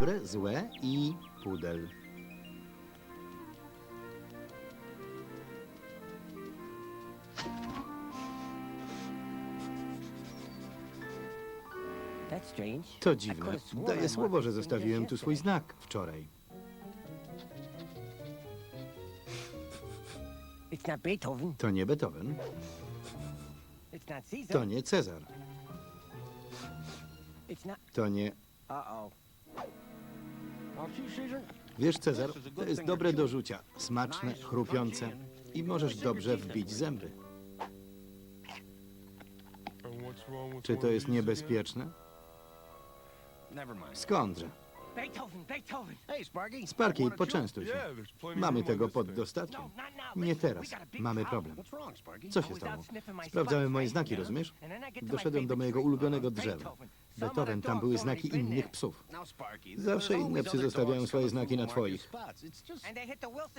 dobre, złe i pudel. That's strange. To dziwne. Daję słowo, że zostawiłem tu swój znak wczoraj. It's not Beethoven. To nie Beethoven, It's not Caesar. to nie Cezar, It's not. to nie... Wiesz, Cezar, to jest dobre do rzucia. Smaczne, chrupiące i możesz dobrze wbić zęby. Czy to jest niebezpieczne? Skądże? Beethoven, Beethoven. Sparky, poczęstuj się. Mamy tego pod dostatkiem. No. Nie teraz. Mamy problem. Co się stało? Sprawdzałem moje znaki, rozumiesz? Doszedłem do mojego ulubionego drzewa. Beethoven. Tam były znaki innych psów. Zawsze inne psy zostawiają swoje znaki na twoich.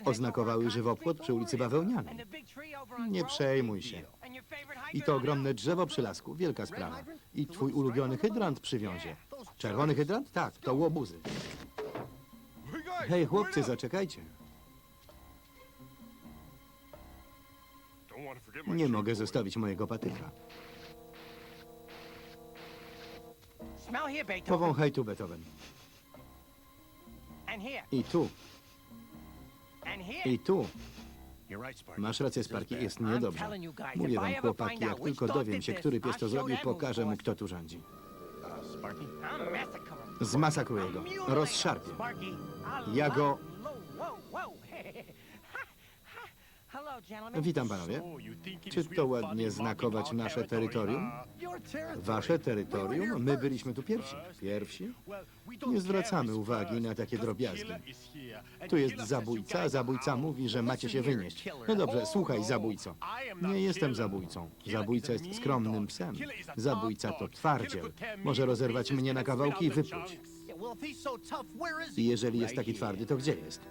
Oznakowały żywopłot przy ulicy. Bawełnianej. Nie przejmuj się. I to ogromne drzewo przy lasku. Wielka sprawa. I twój ulubiony hydrant przywiązie. Czerwony hydrant? Tak, to łobuzy. Hej, chłopcy, zaczekajcie. Nie mogę zostawić mojego patyka. Smell here, Beethoven. Powąchaj tu, Beethoven. And here. I tu, And here. i tu. Masz rację, Sparky, jest niedobrze. telling you guys, Mówię wam, chłopaki, jak tylko dowiem się, który pies to zrobił, pokażę mu, kto tu rządzi. I'm massacre 'em. Zmasakruję go, rozszarpię. Ja go- Witam panowie. Czy to ładnie znakować nasze terytorium? Wasze terytorium? My byliśmy tu pierwsi. Pierwsi? Nie zwracamy uwagi na takie drobiazgi. Tu jest zabójca, zabójca mówi, że macie się wynieść. No dobrze, słuchaj, zabójco. Nie jestem zabójcą. Zabójca jest skromnym psem. Zabójca to twardziel. Może rozerwać mnie na kawałki i wypluć. Jeżeli jest taki twardy, to gdzie jest?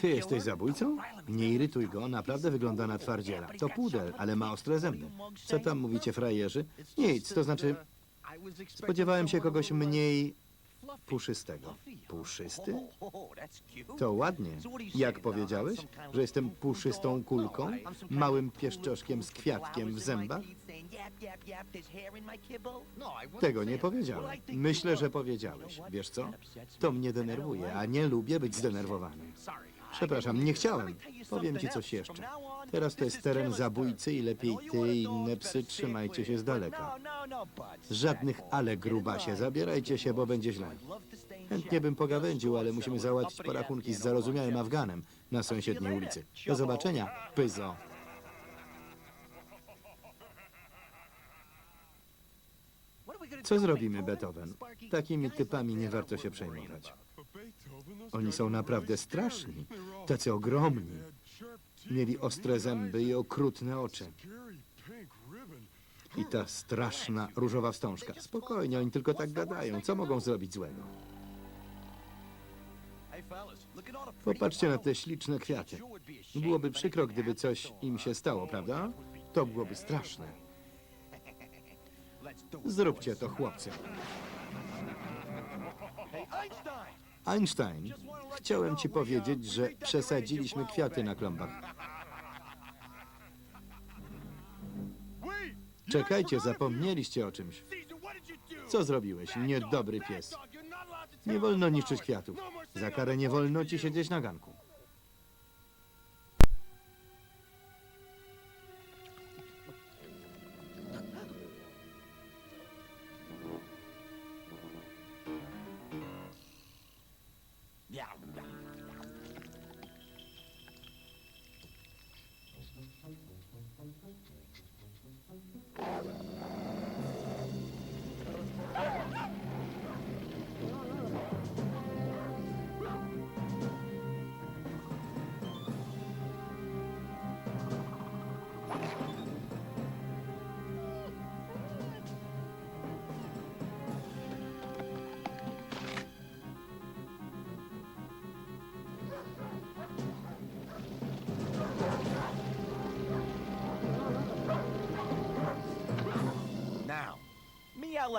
Ty jesteś zabójcą? Nie irytuj go, naprawdę wygląda na twardziela. To pudel, ale ma ostre zęby. Co tam mówicie, frajerzy? Nic, to znaczy spodziewałem się kogoś mniej puszystego. Puszysty? To ładnie. Jak powiedziałeś, że jestem puszystą kulką, małym pieszczoszkiem z kwiatkiem w zębach? Tego nie powiedziałem. Myślę, że powiedziałeś. Wiesz co? To mnie denerwuje, a nie lubię być zdenerwowany. Przepraszam, nie chciałem. Powiem ci coś jeszcze. Teraz to jest teren zabójcy i lepiej ty i inne psy trzymajcie się z daleka. Żadnych ale grubasie, zabierajcie się, bo będzie źle. Chętnie bym pogawędził, ale musimy załatwić porachunki z zarozumiałym Afganem na sąsiedniej ulicy. Do zobaczenia, pyzo. Co zrobimy, Beethoven? Takimi typami nie warto się przejmować. Oni są naprawdę straszni, tacy ogromni. Mieli ostre zęby i okrutne oczy. I ta straszna różowa wstążka. Spokojnie, oni tylko tak gadają. Co mogą zrobić złego? Popatrzcie na te śliczne kwiaty. Byłoby przykro, gdyby coś im się stało, prawda? To byłoby straszne. Zróbcie to, chłopcy. Einstein, chciałem ci powiedzieć, że przesadziliśmy kwiaty na klombach. Czekajcie, zapomnieliście o czymś. Co zrobiłeś, niedobry pies? Nie wolno niszczyć kwiatów. Za karę nie wolno ci siedzieć na ganku.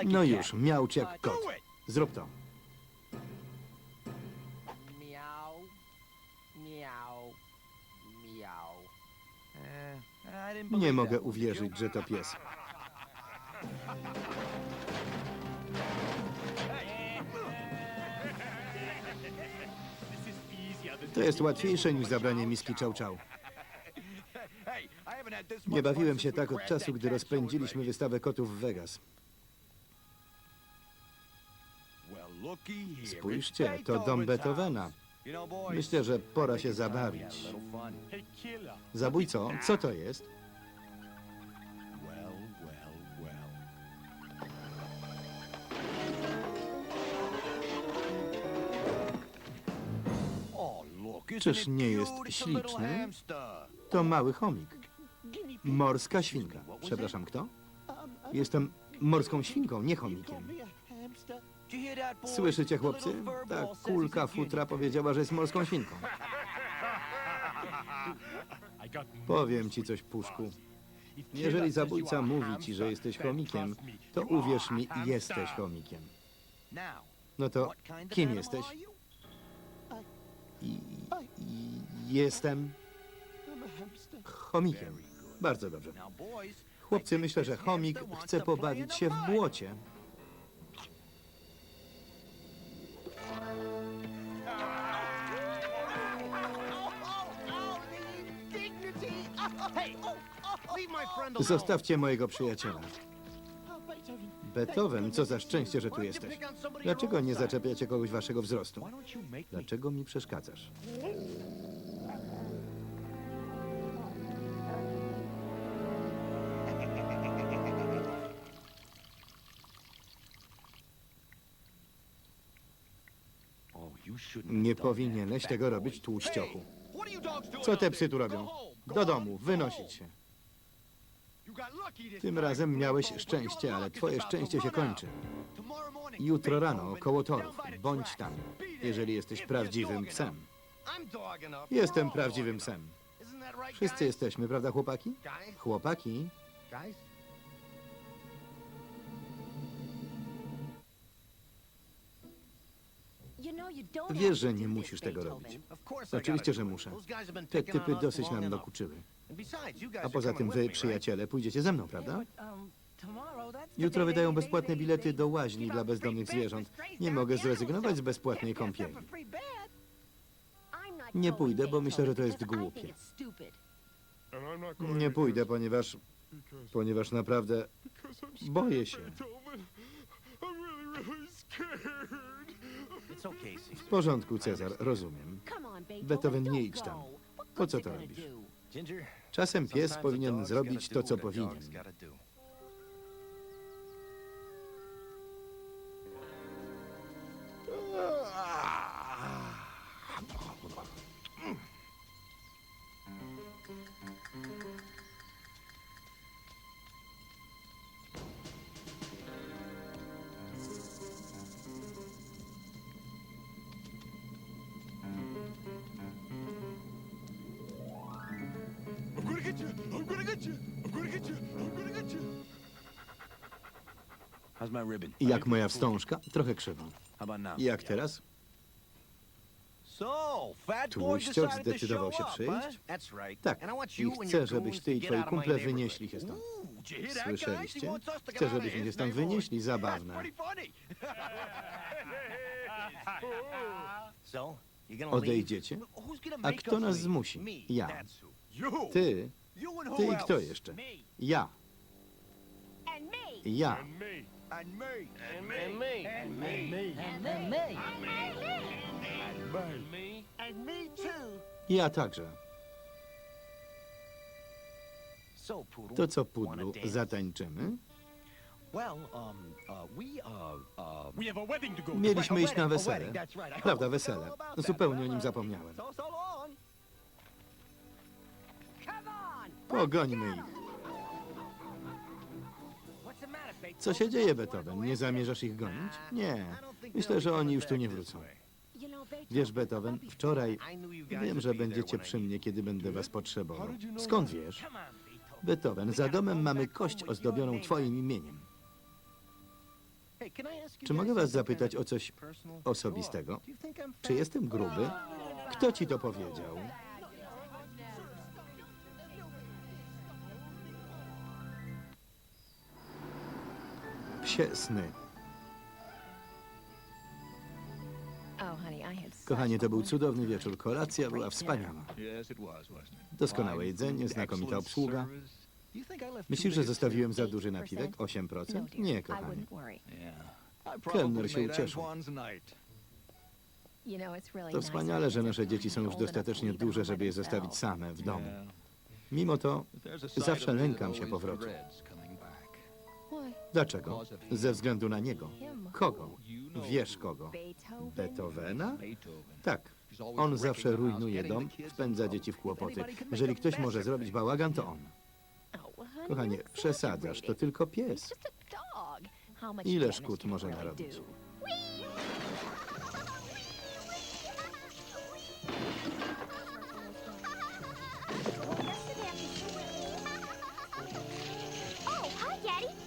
No już, miałcz jak kot. Zrób to. Meow. Eh, I didn't Nie mogę uwierzyć, że to pies. To jest łatwiejsze niż zabranie miski czał czał. Nie bawiłem się tak od czasu, gdy rozpędziliśmy wystawę kotów w Vegas. Spójrzcie, to dom Beethovena. Myślę, że pora się zabawić. Zabójco, co to jest? Czyż nie jest śliczny? To mały chomik. Morska świnka. Przepraszam, kto? Jestem morską świnką, nie chomikiem. Słyszycie, chłopcy? Ta kulka futra powiedziała, że jest morską świnką. Powiem ci coś, puszku. Jeżeli zabójca mówi ci, że jesteś chomikiem, to uwierz mi, jesteś chomikiem. No to kim jesteś? I, i, jestem chomikiem. Bardzo dobrze. Chłopcy, myślę, że chomik chce pobawić się w błocie. Zostawcie mojego przyjaciela. Beethoven, co za szczęście, że tu jesteś. Dlaczego nie zaczepiacie kogoś waszego wzrostu? Dlaczego mi przeszkadzasz? Nie powinieneś tego robić, tłuściochu. Co te psy tu robią? Do domu, wynosić się. Tym razem miałeś szczęście, ale twoje szczęście się kończy. Jutro rano, koło torów. Bądź tam, jeżeli jesteś prawdziwym psem. Jestem prawdziwym psem. Wszyscy jesteśmy, prawda, chłopaki? Chłopaki? Wiesz, że nie musisz tego robić. Oczywiście, że muszę. Te typy dosyć nam dokuczyły. A poza tym wy, przyjaciele, pójdziecie ze mną, prawda? um, Jutro wydają bezpłatne bilety do łaźni dla bezdomnych zwierząt. Nie mogę zrezygnować z bezpłatnej kąpieli. Nie pójdę, bo myślę, że to jest głupie. Nie pójdę, ponieważ... ponieważ naprawdę boję się. W porządku, Cezar, rozumiem. Beethoven, nie idź tam. Po co to robisz? Czasem pies powinien zrobić to, co powinien. Jak moja wstążka? Trochę krzywo. How about now? I jak teraz? To zdecydował się przyjść? Tak. I chcę, żebyś ty i twoi kumple wynieśli się stąd. Słyszeliście? Chcę, żebyśmy się stąd wynieśli. Zabawne. Odejdziecie? A kto nas zmusi? Ja. Ty, ty i kto jeszcze? Ja. Ja. And me! And me. And me! And me! And me! And me too! Ja także. To co, wanna pudlu, dance? zatańczymy? Well, um, uh, we, uh, uh, We have a wedding to go to. Mieliśmy iść na wesele. wedding, that's right. I Prawda, wesele. Zupełnie o nim zapomniałem. So long. Pogońmy ich. Co się dzieje, Beethoven? Nie zamierzasz ich gonić? Nie. Myślę, że oni już tu nie wrócą. Wiesz, Beethoven, wczoraj wiem, że będziecie przy mnie, kiedy będę was potrzebował. Skąd wiesz? Beethoven, za domem mamy kość ozdobioną twoim imieniem. Czy mogę was zapytać o coś osobistego? Czy jestem gruby? Kto ci to powiedział? Psie sny. Kochanie, to był cudowny wieczór. Kolacja była wspaniała. Doskonałe jedzenie, znakomita obsługa. Myślisz, że zostawiłem za duży napiwek? 8%? Nie, kochanie. Kelner się ucieszył. To wspaniale, że nasze dzieci są już dostatecznie duże, żeby je zostawić same w domu. Mimo to zawsze lękam się powrotu. Dlaczego? Ze względu na niego. Kogo? Wiesz kogo? Beethovena? Tak. On zawsze rujnuje dom, wpędza dzieci w kłopoty. Jeżeli ktoś może zrobić bałagan, to on. Kochanie, przesadzasz, to tylko pies. Ile szkód może narobić?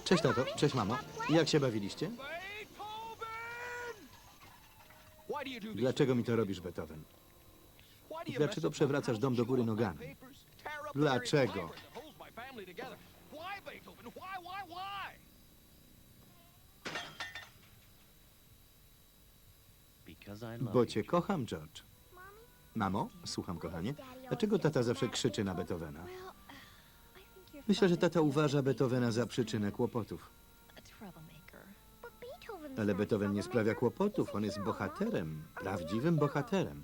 Cześć tato, cześć mamo. Jak się bawiliście? Dlaczego mi to robisz, Beethoven? Dlaczego przewracasz dom do góry nogami? Dlaczego? Bo cię kocham, George. Mamo, słucham, kochanie. Dlaczego tata zawsze krzyczy na Beethovena? Myślę, że tata uważa Beethovena za przyczynę kłopotów. Ale Beethoven nie sprawia kłopotów. On jest bohaterem, prawdziwym bohaterem.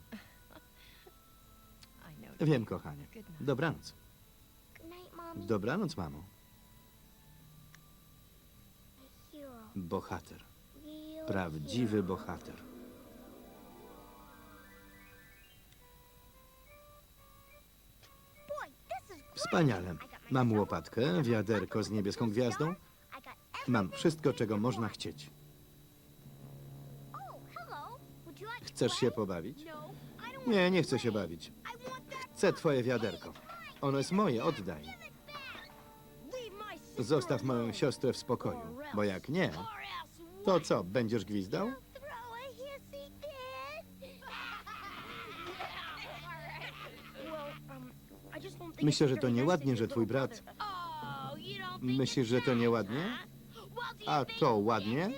Wiem, kochanie. Dobranoc. Dobranoc, mamo. Bohater. Prawdziwy bohater. Wspaniale. Mam łopatkę, wiaderko z niebieską gwiazdą. Mam wszystko, czego można chcieć. Chcesz się pobawić? Nie, nie chcę się bawić. Chcę twoje wiaderko. Ono jest moje, oddaj. Zostaw moją siostrę w spokoju, bo jak nie, to co, będziesz gwizdał? Myślę, że to nieładnie, że twój brat... Myślisz, że to nieładnie? A to ładnie?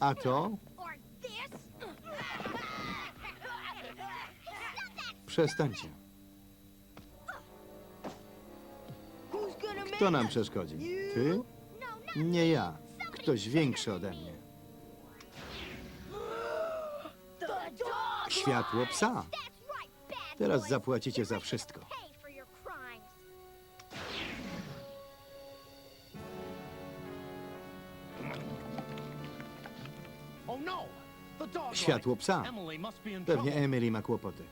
A to? Przestańcie. Kto nam przeszkodzi? Ty? Nie ja. Ktoś większy ode mnie. Światło psa. Teraz zapłacicie za wszystko. Światło psa. Pewnie Emily ma kłopoty.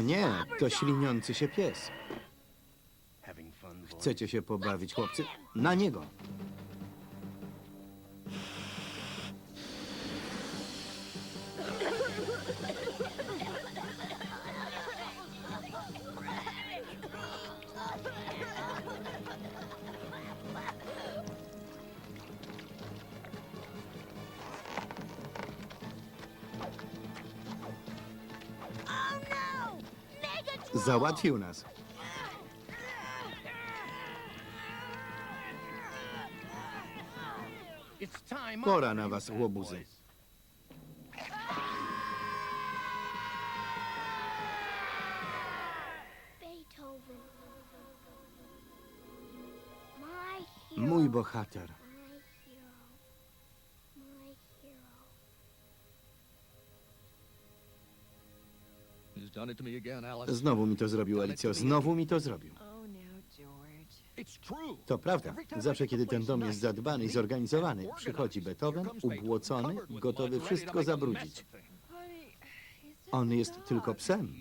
O nie, to śliniący się pies. Chcecie się pobawić, chłopcy? Na niego. Załatwił nas. Pora na was, łobuzy. Mój bohater. Znowu mi to zrobił, Alicjo. Znowu mi to zrobił. It's true. To prawda. Zawsze, kiedy ten dom jest zadbany i zorganizowany, przychodzi Beethoven, ubłocony, gotowy wszystko zabrudzić. On jest tylko psem.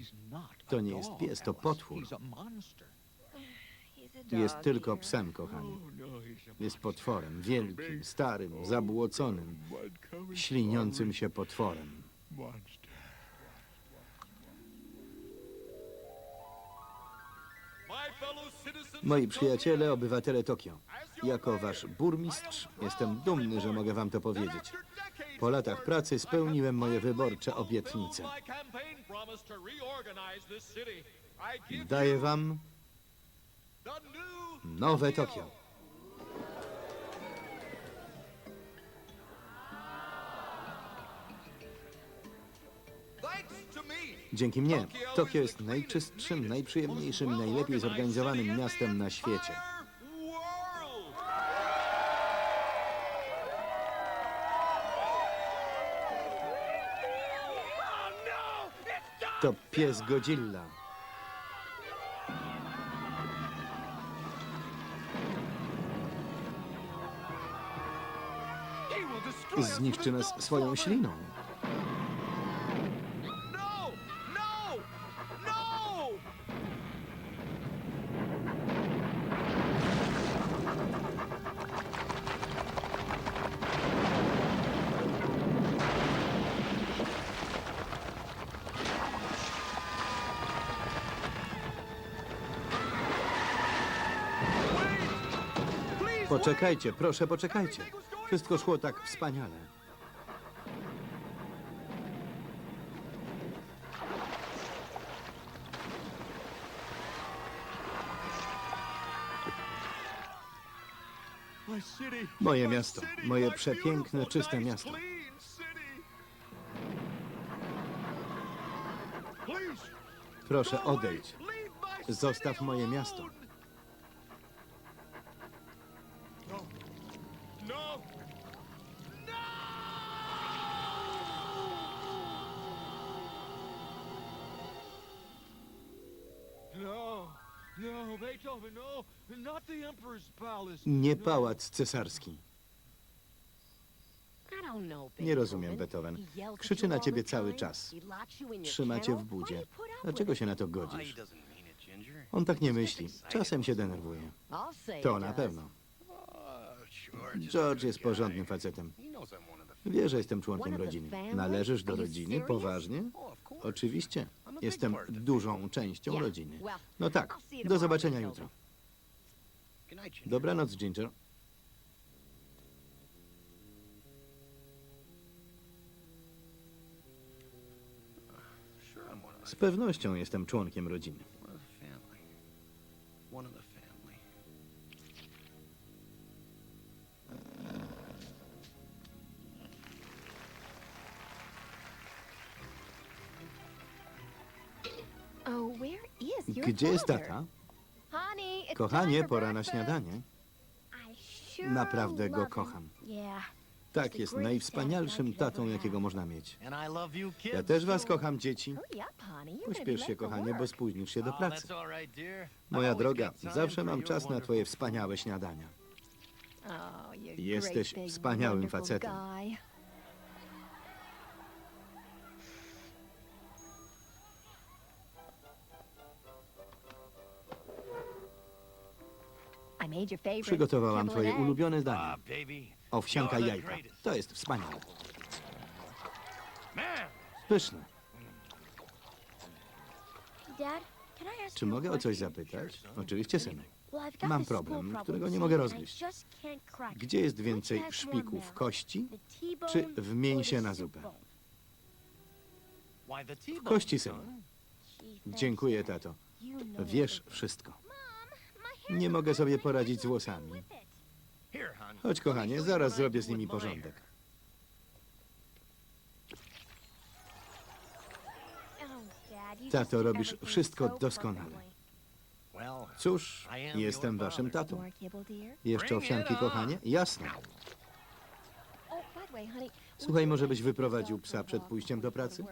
To nie jest pies, to potwór. Jest tylko psem, kochani. Oh, no, Jest potworem, wielkim, starym, zabłoconym, mud covered śliniącym się potworem. Moi przyjaciele, obywatele Tokio, jako wasz burmistrz jestem dumny, że mogę wam to powiedzieć. Po latach pracy spełniłem moje wyborcze obietnice. Daję wam nowe Tokio. Dzięki mnie Tokio jest najczystszym, najprzyjemniejszym najlepiej zorganizowanym miastem na świecie. To pies Godzilla. Zniszczy nas swoją śliną. Poczekajcie, proszę, poczekajcie. Wszystko szło tak wspaniale. Moje miasto, moje przepiękne, czyste miasto. Proszę, my Zostaw moje miasto. Nie No. pałac cesarski. Nie rozumiem, Beethoven. Krzyczy na ciebie cały czas. Trzyma cię w budzie. Dlaczego się na to godzisz? On tak nie myśli. Czasem się denerwuje. To na pewno. George jest porządnym facetem. Wie, że jestem członkiem rodziny. Należysz do rodziny? Poważnie? Oczywiście. Jestem dużą częścią rodziny. No tak. Do zobaczenia jutro. Dobranoc, Ginger. Z pewnością jestem członkiem rodziny. Gdzie jest tata? Kochanie, pora na śniadanie. Naprawdę go kocham. Tak, jest najwspanialszym tatą, jakiego można mieć. Ja też was kocham, dzieci. Pośpiesz się, kochanie, bo spóźnisz się do pracy. Moja droga, zawsze mam czas na twoje wspaniałe śniadania. Jesteś wspaniałym facetem. Przygotowałam twoje ulubione danie. baby. Owsianka i jajka. To jest wspaniałe. Pyszne. Czy mogę o coś zapytać? Oczywiście, synu. Mam problem, którego nie mogę rozgryźć. Gdzie jest więcej szpików kości czy w mięsie na zupę? T-bone? Kości, synu. Dziękuję, tato. Wiesz wszystko. Nie mogę sobie poradzić z włosami. Chodź, kochanie, zaraz zrobię z nimi porządek. Tato, robisz wszystko doskonale. Cóż, jestem waszym tatą. Jeszcze owsianki, kochanie? Jasne. Słuchaj, może byś wyprowadził psa przed pójściem do pracy?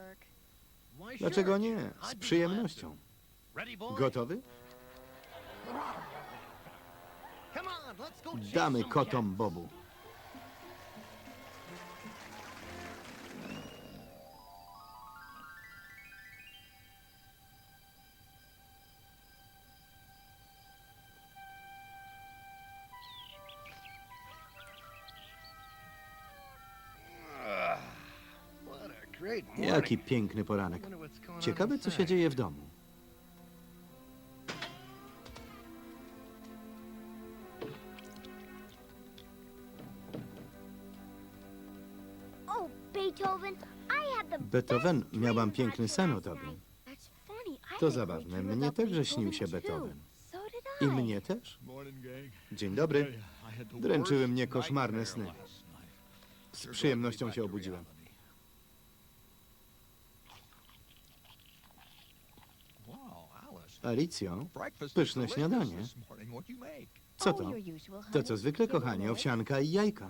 Dlaczego nie? Z przyjemnością. Gotowy? Damy kotom Bobu. Jaki piękny poranek. Ciekawe, co się dzieje w domu. Beethoven, miałam piękny sen o tobie. To zabawne. Mnie także śnił się Beethoven, I mnie też. Dzień dobry. Dręczyły mnie koszmarne sny. Z przyjemnością się obudziłem. Alicjo, pyszne śniadanie. Co to? To co zwykle, kochanie, owsianka i jajka.